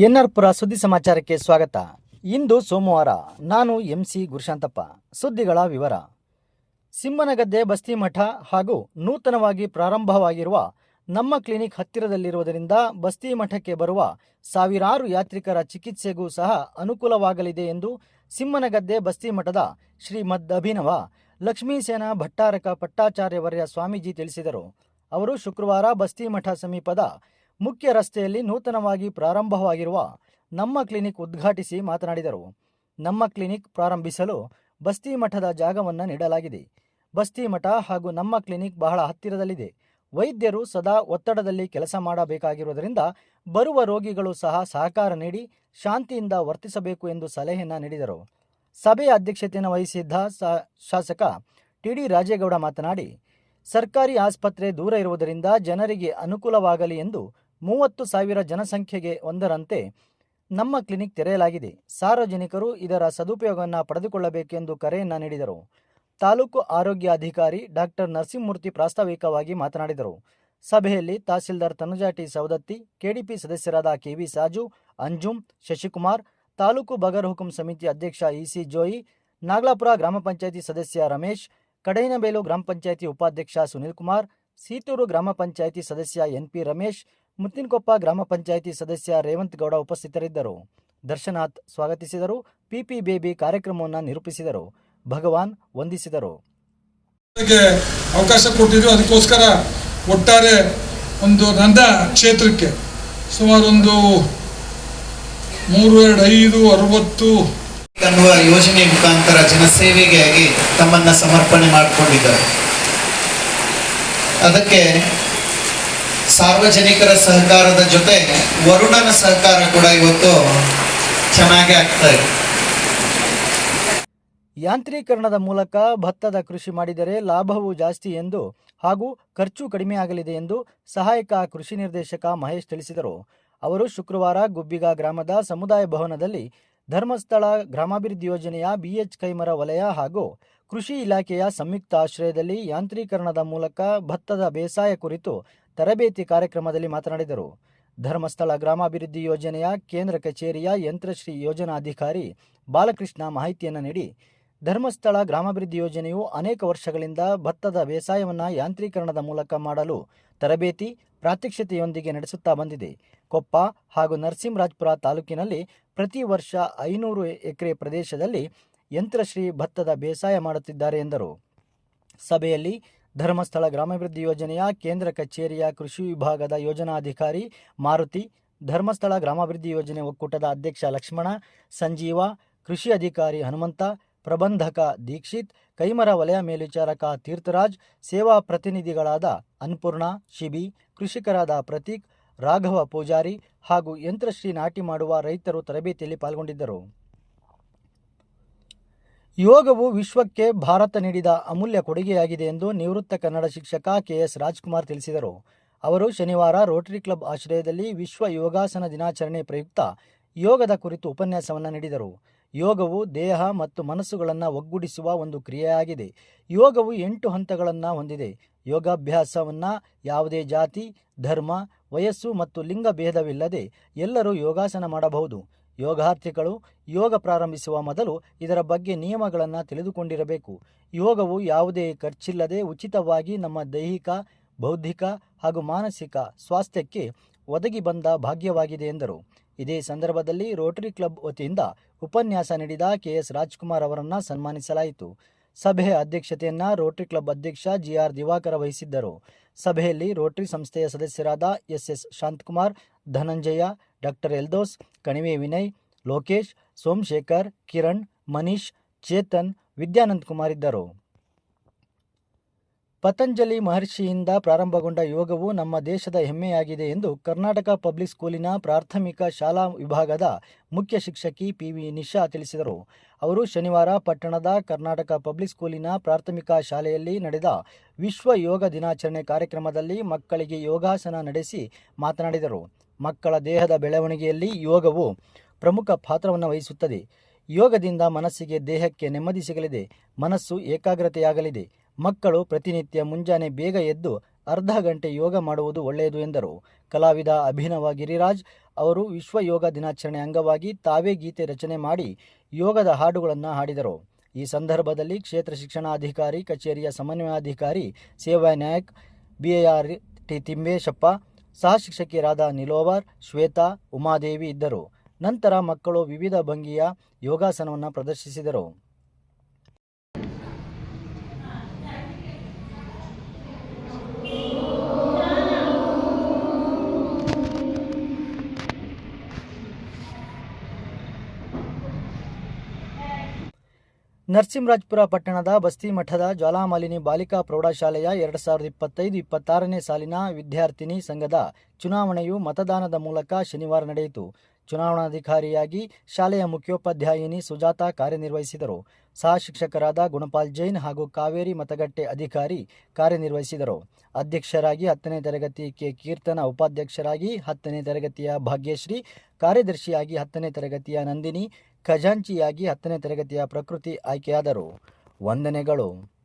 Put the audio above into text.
N R ಪುರ ಸುದ್ದಿ ಸಮಾಚಾರಕ್ಕೆ ಸ್ವಾಗತ. ಇಂದು ಸೋಮವಾರ ನಾನು ಎಂಸಿ ಗುರುಶಾಂತಪ್ಪ. ಸುದ್ದಿಗಳ ವಿವರ. ಸಿಂಹನಗದ್ದೆ ಬಸ್ತಿಮಠ ಹಾಗೂ ನೂತನವಾಗಿ ಪ್ರಾರಂಭವಾಗಿರುವ ನಮ್ಮ ಕ್ಲಿನಿಕ್ ಹತ್ತಿರದಲ್ಲಿರುವುದರಿಂದ ಬಸ್ತಿಮಠಕ್ಕೆ ಬರುವ ಸಾವಿರಾರು ಯಾತ್ರಿಕರ ಚಿಕಿತ್ಸೆಗೂ ಸಹ ಅನುಕೂಲವಾಗಲಿದೆ ಎಂದು ಸಿಂಹನಗದ್ದೆ ಬಸ್ತಿಮಠದ ಶ್ರೀಮದ್ ಅಭಿನವ ಲಕ್ಷ್ಮೀಸೇನ ಭಟ್ಟಾರಕ ಪಟ್ಟಾಚಾರ್ಯವರ್ಯ ಸ್ವಾಮೀಜಿ ತಿಳಿಸಿದರು. ಅವರು ಶುಕ್ರವಾರ ಬಸ್ತಿ ಮಠ ಸಮೀಪದ ಮುಖ್ಯ ರಸ್ತೆಯಲ್ಲಿ ನೂತನವಾಗಿ ಪ್ರಾರಂಭವಾಗಿರುವ ನಮ್ಮ ಕ್ಲಿನಿಕ್ ಉದ್ಘಾಟಿಸಿ ಮಾತನಾಡಿದರು. ನಮ್ಮ ಕ್ಲಿನಿಕ್ ಪ್ರಾರಂಭಿಸಲು ಬಸ್ತಿ ಮಠದ ಜಾಗವನ್ನು ನೀಡಲಾಗಿದೆ. ಬಸ್ತಿ ಮಠ ಹಾಗೂ ನಮ್ಮ ಕ್ಲಿನಿಕ್ ಬಹಳ ಹತ್ತಿರದಲ್ಲಿದೆ. ವೈದ್ಯರು ಸದಾ ಒತ್ತಡದಲ್ಲಿ ಕೆಲಸ ಮಾಡಬೇಕಾಗಿರುವುದರಿಂದ ಬರುವ ರೋಗಿಗಳು ಸಹ ಸಹಕಾರ ನೀಡಿ ಶಾಂತಿಯಿಂದ ವರ್ತಿಸಬೇಕು ಎಂದು ಸಲಹೆಯನ್ನು ನೀಡಿದರು. ಸಭೆಯ ಅಧ್ಯಕ್ಷತೆಯನ್ನು ವಹಿಸಿದ್ದ ಶಾಸಕ ಟಿಡಿ ರಾಜೇಗೌಡ ಮಾತನಾಡಿ, ಸರ್ಕಾರಿ ಆಸ್ಪತ್ರೆ ದೂರ ಇರುವುದರಿಂದ ಜನರಿಗೆ ಅನುಕೂಲವಾಗಲಿ ಎಂದು ಮೂವತ್ತು ಸಾವಿರ ಜನಸಂಖ್ಯೆಗೆ ಒಂದರಂತೆ ನಮ್ಮ ಕ್ಲಿನಿಕ್ ತೆರೆಯಲಾಗಿದೆ. ಸಾರ್ವಜನಿಕರು ಇದರ ಸದುಪಯೋಗವನ್ನು ಪಡೆದುಕೊಳ್ಳಬೇಕೆಂದು ಕರೆಯನ್ನು ನೀಡಿದರು. ತಾಲೂಕು ಆರೋಗ್ಯ ಅಧಿಕಾರಿ ಡಾಕ್ಟರ್ ನರಸಿಂಹಮೂರ್ತಿ ಪ್ರಾಸ್ತಾವಿಕವಾಗಿ ಮಾತನಾಡಿದರು. ಸಭೆಯಲ್ಲಿ ತಹಸೀಲ್ದಾರ್ ತನುಜಾಟಿ ಸವದತ್ತಿ, ಕೆಡಿಪಿ ಸದಸ್ಯರಾದ ಕೆವಿ ಸಾಜು, ಅಂಜುಂ, ಶಶಿಕುಮಾರ್, ತಾಲೂಕು ಬಗರ್ ಹುಕುಂ ಸಮಿತಿ ಅಧ್ಯಕ್ಷ ಇಸಿ ಜೋಯಿ, ನಾಗಲಾಪುರ ಗ್ರಾಮ ಪಂಚಾಯಿತಿ ಸದಸ್ಯ ರಮೇಶ್, ಕಡೈನಬೇಲು ಗ್ರಾಮ ಪಂಚಾಯಿತಿ ಉಪಾಧ್ಯಕ್ಷ ಸುನೀಲ್ ಕುಮಾರ್ ಸೀತೂರು ಗ್ರಾಮ ಪಂಚಾಯಿತಿ ಸದಸ್ಯ ಎನ್ಪಿ ರಮೇಶ್ ಮುತ್ತಿನಕೊಪ್ಪ ಗ್ರಾಮ ಪಂಚಾಯಿತಿ ಸದಸ್ಯ ರೇವಂತ್ ಗೌಡ ಉಪಸ್ಥಿತರಿದ್ದರು. ದರ್ಶನಾಥ್ ಸ್ವಾಗತಿಸಿದರು. ಪಿಪಿ ಬೇಬಿ ಕಾರ್ಯಕ್ರಮವನ್ನು ನಿರೂಪಿಸಿದರು. ಭಗವಾನ್ ವಂದಿಸಿದರು. ಅವಕಾಶ ಕೊಟ್ಟಿದ್ರು. ಅದಕ್ಕೋಸ್ಕರ ಒಟ್ಟಾರೆ ಒಂದು ನನ್ನ ಕ್ಷೇತ್ರಕ್ಕೆ ಸುಮಾರೊಂದು ಮೂರು ಎರಡು ಐದು ಅರವತ್ತು ಅನ್ನುವ ಯೋಜನೆ ಮುಖಾಂತರ ಜನಸೇವೆಗಾಗಿ ತಮ್ಮನ್ನ ಸಮರ್ಪಣೆ ಮಾಡಿಕೊಂಡಿದ್ದಾರೆ. ಅದಕ್ಕೆ ಸಾರ್ವಜನಿಕರ ಸಹಕಾರದ ಜೊತೆ ವರುಣನ ಸಹಕಾರ ಕೂಡ ಇವತ್ತು ಚೆನ್ನಾಗಿ ಆಗ್ತಾ ಇದೆ. ಯಾಂತ್ರೀಕರಣದ ಮೂಲಕ ಭತ್ತದ ಕೃಷಿ ಮಾಡಿದರೆ ಲಾಭವು ಜಾಸ್ತಿ ಎಂದು ಹಾಗೂ ಖರ್ಚು ಕಡಿಮೆಯಾಗಲಿದೆ ಎಂದು ಸಹಾಯಕ ಕೃಷಿ ನಿರ್ದೇಶಕ ಮಹೇಶ್ ತಿಳಿಸಿದರು. ಅವರು ಶುಕ್ರವಾರ ಗುಬ್ಬಿಗ ಗ್ರಾಮದ ಸಮುದಾಯ ಭವನದಲ್ಲಿ ಧರ್ಮಸ್ಥಳ ಗ್ರಾಮಾಭಿವೃದ್ಧಿ ಯೋಜನೆಯ ಬಿಎಚ್ ಕೈಮರ ವಲಯ ಹಾಗೂ ಕೃಷಿ ಇಲಾಖೆಯ ಸಂಯುಕ್ತ ಆಶ್ರಯದಲ್ಲಿ ಯಾಂತ್ರೀಕರಣದ ಮೂಲಕ ಭತ್ತದ ಬೇಸಾಯ ಕುರಿತು ತರಬೇತಿ ಕಾರ್ಯಕ್ರಮದಲ್ಲಿ ಮಾತನಾಡಿದರು. ಧರ್ಮಸ್ಥಳ ಗ್ರಾಮಾಭಿವೃದ್ಧಿ ಯೋಜನೆಯ ಕೇಂದ್ರ ಕಚೇರಿಯ ಯಂತ್ರಶ್ರೀ ಯೋಜನಾಧಿಕಾರಿ ಬಾಲಕೃಷ್ಣ ಮಾಹಿತಿಯನ್ನು ನೀಡಿ, ಧರ್ಮಸ್ಥಳ ಗ್ರಾಮಾಭಿವೃದ್ಧಿ ಯೋಜನೆಯು ಅನೇಕ ವರ್ಷಗಳಿಂದ ಭತ್ತದ ಬೇಸಾಯವನ್ನು ಯಾಂತ್ರೀಕರಣದ ಮೂಲಕ ಮಾಡಲು ತರಬೇತಿ, ಪ್ರಾತ್ಯಕ್ಷತೆಯೊಂದಿಗೆ ನಡೆಸುತ್ತಾ ಬಂದಿದೆ. ಕೊಪ್ಪ ಹಾಗೂ ನರಸಿಂಹರಾಜ್ಪುರ ತಾಲೂಕಿನಲ್ಲಿ ಪ್ರತಿ ವರ್ಷ ಐನೂರು ಎಕರೆ ಪ್ರದೇಶದಲ್ಲಿ ಯಂತ್ರಶ್ರೀ ಭತ್ತದ ಬೇಸಾಯ ಮಾಡುತ್ತಿದ್ದಾರೆ ಎಂದರು. ಸಭೆಯಲ್ಲಿ ಧರ್ಮಸ್ಥಳ ಗ್ರಾಮಾಭಿವೃದ್ಧಿ ಯೋಜನೆಯ ಕೇಂದ್ರ ಕಚೇರಿಯ ಕೃಷಿ ವಿಭಾಗದ ಯೋಜನಾಧಿಕಾರಿ ಮಾರುತಿ, ಧರ್ಮಸ್ಥಳ ಗ್ರಾಮಾಭಿವೃದ್ಧಿ ಯೋಜನೆ ಒಕ್ಕೂಟದ ಅಧ್ಯಕ್ಷ ಲಕ್ಷ್ಮಣ, ಸಂಜೀವ, ಕೃಷಿ ಅಧಿಕಾರಿ ಹನುಮಂತ, ಪ್ರಬಂಧಕ ದೀಕ್ಷಿತ್, ಕೈಮರ ವಲಯ ಮೇಲ್ವಿಚಾರಕ ತೀರ್ಥರಾಜ್, ಸೇವಾ ಪ್ರತಿನಿಧಿಗಳಾದ ಅನ್ಪೂರ್ಣ ಶಿಬಿ, ಕೃಷಿಕರಾದ ಪ್ರತೀಕ್, ರಾಘವ ಪೂಜಾರಿ ಹಾಗೂ ಯಂತ್ರಶ್ರೀ ನಾಟಿ ಮಾಡುವ ರೈತರು ತರಬೇತಿಯಲ್ಲಿ ಪಾಲ್ಗೊಂಡಿದ್ದರು. ಯೋಗವು ವಿಶ್ವಕ್ಕೆ ಭಾರತ ನೀಡಿದ ಅಮೂಲ್ಯ ಕೊಡುಗೆಯಾಗಿದೆ ಎಂದು ನಿವೃತ್ತ ಕನ್ನಡ ಶಿಕ್ಷಕ ಕೆಎಸ್ ರಾಜ್ಕುಮಾರ್ ತಿಳಿಸಿದರು. ಅವರು ಶನಿವಾರ ರೋಟರಿ ಕ್ಲಬ್ ಆಶ್ರಯದಲ್ಲಿ ವಿಶ್ವ ಯೋಗಾಸನ ದಿನಾಚರಣೆ ಪ್ರಯುಕ್ತ ಯೋಗದ ಕುರಿತು ಉಪನ್ಯಾಸವನ್ನು ನೀಡಿದರು. ಯೋಗವು ದೇಹ ಮತ್ತು ಮನಸ್ಸುಗಳನ್ನು ಒಗ್ಗೂಡಿಸುವ ಒಂದು ಕ್ರಿಯೆಯಾಗಿದೆ. ಯೋಗವು ಎಂಟು ಹಂತಗಳನ್ನು ಹೊಂದಿದೆ. ಯೋಗಾಭ್ಯಾಸವನ್ನು ಯಾವುದೇ ಜಾತಿ, ಧರ್ಮ, ವಯಸ್ಸು ಮತ್ತು ಲಿಂಗ ಭೇದವಿಲ್ಲದೆ ಎಲ್ಲರೂ ಯೋಗಾಸನ ಮಾಡಬಹುದು. ಯೋಗಾರ್ಥಿಗಳು ಯೋಗ ಪ್ರಾರಂಭಿಸುವ ಮೊದಲು ಇದರ ಬಗ್ಗೆ ನಿಯಮಗಳನ್ನು ತಿಳಿದುಕೊಂಡಿರಬೇಕು. ಯೋಗವು ಯಾವುದೇ ಖರ್ಚಿಲ್ಲದೆ ಉಚಿತವಾಗಿ ನಮ್ಮ ದೈಹಿಕ, ಬೌದ್ಧಿಕ ಹಾಗೂ ಮಾನಸಿಕ ಸ್ವಾಸ್ಥ್ಯಕ್ಕೆ ಒದಗಿ ಬಂದ ಭಾಗ್ಯವಾಗಿದೆ ಎಂದರು. ಇದೇ ಸಂದರ್ಭದಲ್ಲಿ ರೋಟರಿ ಕ್ಲಬ್ ವತಿಯಿಂದ ಉಪನ್ಯಾಸ ನೀಡಿದ ಕೆಎಸ್ ರಾಜ್ಕುಮಾರ್ ಅವರನ್ನು ಸನ್ಮಾನಿಸಲಾಯಿತು. ಸಭೆಯ ಅಧ್ಯಕ್ಷತೆಯನ್ನು ರೋಟರಿ ಕ್ಲಬ್ ಅಧ್ಯಕ್ಷ ಜಿಆರ್ ದಿವಾಕರ ವಹಿಸಿದ್ದರು. ಸಭೆಯಲ್ಲಿ ರೋಟರಿ ಸಂಸ್ಥೆಯ ಸದಸ್ಯರಾದ S S Shanthakumar, Dhananjaya, doctor Eldhose, Kanive Vinay Lokesh, Somashekar, Kiran, Manish, Chetan, Vidyanand Kumar ಇದ್ದರು. ಪತಂಜಲಿ ಮಹರ್ಷಿಯಿಂದ ಪ್ರಾರಂಭಗೊಂಡ ಯೋಗವು ನಮ್ಮ ದೇಶದ ಹೆಮ್ಮೆಯಾಗಿದೆ ಎಂದು ಕರ್ನಾಟಕ ಪಬ್ಲಿಕ್ ಸ್ಕೂಲಿನ ಪ್ರಾಥಮಿಕ ಶಾಲಾ ವಿಭಾಗದ ಮುಖ್ಯ ಶಿಕ್ಷಕಿ ಪಿವಿ ನಿಶಾ ತಿಳಿಸಿದರು. ಅವರು ಶನಿವಾರ ಪಟ್ಟಣದ ಕರ್ನಾಟಕ ಪಬ್ಲಿಕ್ ಸ್ಕೂಲಿನ ಪ್ರಾಥಮಿಕ ಶಾಲೆಯಲ್ಲಿ ನಡೆದ ವಿಶ್ವ ಯೋಗ ದಿನಾಚರಣೆ ಕಾರ್ಯಕ್ರಮದಲ್ಲಿ ಮಕ್ಕಳಿಗೆ ಯೋಗಾಸನ ನಡೆಸಿ ಮಾತನಾಡಿದರು. ಮಕ್ಕಳ ದೇಹದ ಬೆಳವಣಿಗೆಯಲ್ಲಿ ಯೋಗವು ಪ್ರಮುಖ ಪಾತ್ರವನ್ನು ವಹಿಸುತ್ತದೆ. ಯೋಗದಿಂದ ಮನಸ್ಸಿಗೆ ದೇಹಕ್ಕೆ ನೆಮ್ಮದಿ ಸಿಗಲಿದೆ. ಮನಸ್ಸು ಏಕಾಗ್ರತೆಯಾಗಲಿದೆ. ಮಕ್ಕಳು ಪ್ರತಿನಿತ್ಯ ಮುಂಜಾನೆ ಬೇಗ ಎದ್ದು ಅರ್ಧ ಗಂಟೆ ಯೋಗ ಮಾಡುವುದು ಒಳ್ಳೆಯದು ಎಂದರು. ಕಲಾವಿದ ಅಭಿನವ ಗಿರಿರಾಜ್ ಅವರು ವಿಶ್ವ ಯೋಗ ದಿನಾಚರಣೆ ಅಂಗವಾಗಿ ತಾವೇ ಗೀತೆ ರಚನೆ ಮಾಡಿ ಯೋಗದ ಹಾಡುಗಳನ್ನು ಹಾಡಿದರು. ಈ ಸಂದರ್ಭದಲ್ಲಿ ಕ್ಷೇತ್ರ ಶಿಕ್ಷಣಾಧಿಕಾರಿ, ಕಚೇರಿಯ ಸಮನ್ವಯಾಧಿಕಾರಿ ಸೇವಾ ನಾಯಕ್ ಬಿಎಆರ್ ಟಿ ತಿಮ್ಮೇಶಪ್ಪ ಸಹ ಶಿಕ್ಷಕಿಯರಾದ ನಿಲೋವರ್, ಶ್ವೇತಾ, ಉಮಾದೇವಿ ಇದ್ದರು. ನಂತರ ಮಕ್ಕಳು ವಿವಿಧ ಭಂಗಿಯ ಯೋಗಾಸನವನ್ನು ಪ್ರದರ್ಶಿಸಿದರು. ನರಸಿಂಹರಾಜಪುರ ಪಟ್ಟಣದ ಬಸ್ತಿ ಮಠದ ಜ್ವಾಲಾಮಾಲಿನಿ ಬಾಲಿಕಾ ಪ್ರೌಢಶಾಲೆಯ ಎರಡು ಸಾವಿರದ ಇಪ್ಪತ್ತೈದು ಇಪ್ಪತ್ತಾರನೇ ಸಾಲಿನ ವಿದ್ಯಾರ್ಥಿನಿ ಸಂಘದ ಚುನಾವಣೆಯು ಮತದಾನದ ಮೂಲಕ ಶನಿವಾರ ನಡೆಯಿತು. ಚುನಾವಣಾಧಿಕಾರಿಯಾಗಿ ಶಾಲೆಯ ಮುಖ್ಯೋಪಾಧ್ಯಾಯಿನಿ ಸುಜಾತಾ ಕಾರ್ಯನಿರ್ವಹಿಸಿದರು. ಸಹ ಶಿಕ್ಷಕರಾದ ಗುಣಪಾಲ್ ಜೈನ್ ಹಾಗೂ ಕಾವೇರಿ ಮತಗಟ್ಟೆ ಅಧಿಕಾರಿ ಕಾರ್ಯನಿರ್ವಹಿಸಿದರು. ಅಧ್ಯಕ್ಷರಾಗಿ ಹತ್ತನೇ ತರಗತಿ ಕೆ ಕೀರ್ತನ, ಉಪಾಧ್ಯಕ್ಷರಾಗಿ ಹತ್ತನೇ ತರಗತಿಯ ಭಾಗ್ಯಶ್ರೀ, ಕಾರ್ಯದರ್ಶಿಯಾಗಿ ಹತ್ತನೇ ತರಗತಿಯ ನಂದಿನಿ, ಖಜಾಂಚಿಯಾಗಿ ಹತ್ತನೇ ತರಗತಿಯ ಪ್ರಕೃತಿ ಆಯ್ಕೆಯಾದರು. ವಂದನೆಗಳು.